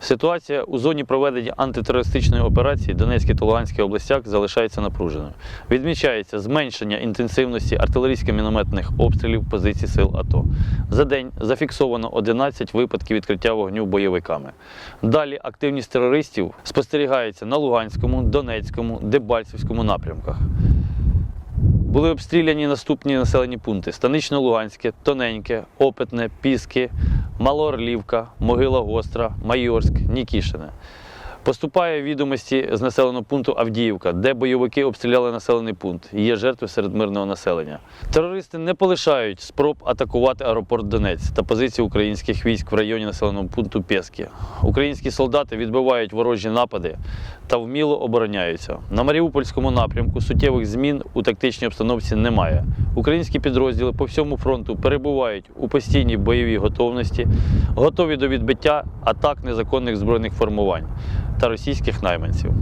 Ситуація у зоні проведення антитерористичної операції Донецькій та Луганській областях залишається напруженою. Відмічається зменшення інтенсивності артилерійсько-мінометних обстрілів позицій сил АТО. За день зафіксовано 11 випадків відкриття вогню бойовиками. Далі активність терористів спостерігається на Луганському, Донецькому, Дебальцевському напрямках. Були обстріляні наступні населені пункти: Станично-Луганське, Тоненьке, Опитне, Піски, Малоорлівка, Могила Гостра, Майорськ, Нікішине. Поступає відомості з населеного пункту Авдіївка, де бойовики обстріляли населений пункт. Є жертви серед мирного населення. Терористи не полишають спроб атакувати аеропорт Донець та позиції українських військ в районі населеного пункту Пєски. Українські солдати відбивають ворожі напади та вміло обороняються. На Маріупольському напрямку суттєвих змін у тактичній обстановці немає. Українські підрозділи по всьому фронту перебувають у постійній бойовій готовності, готові до відбиття атак незаконних збройних формувань та російських найманців.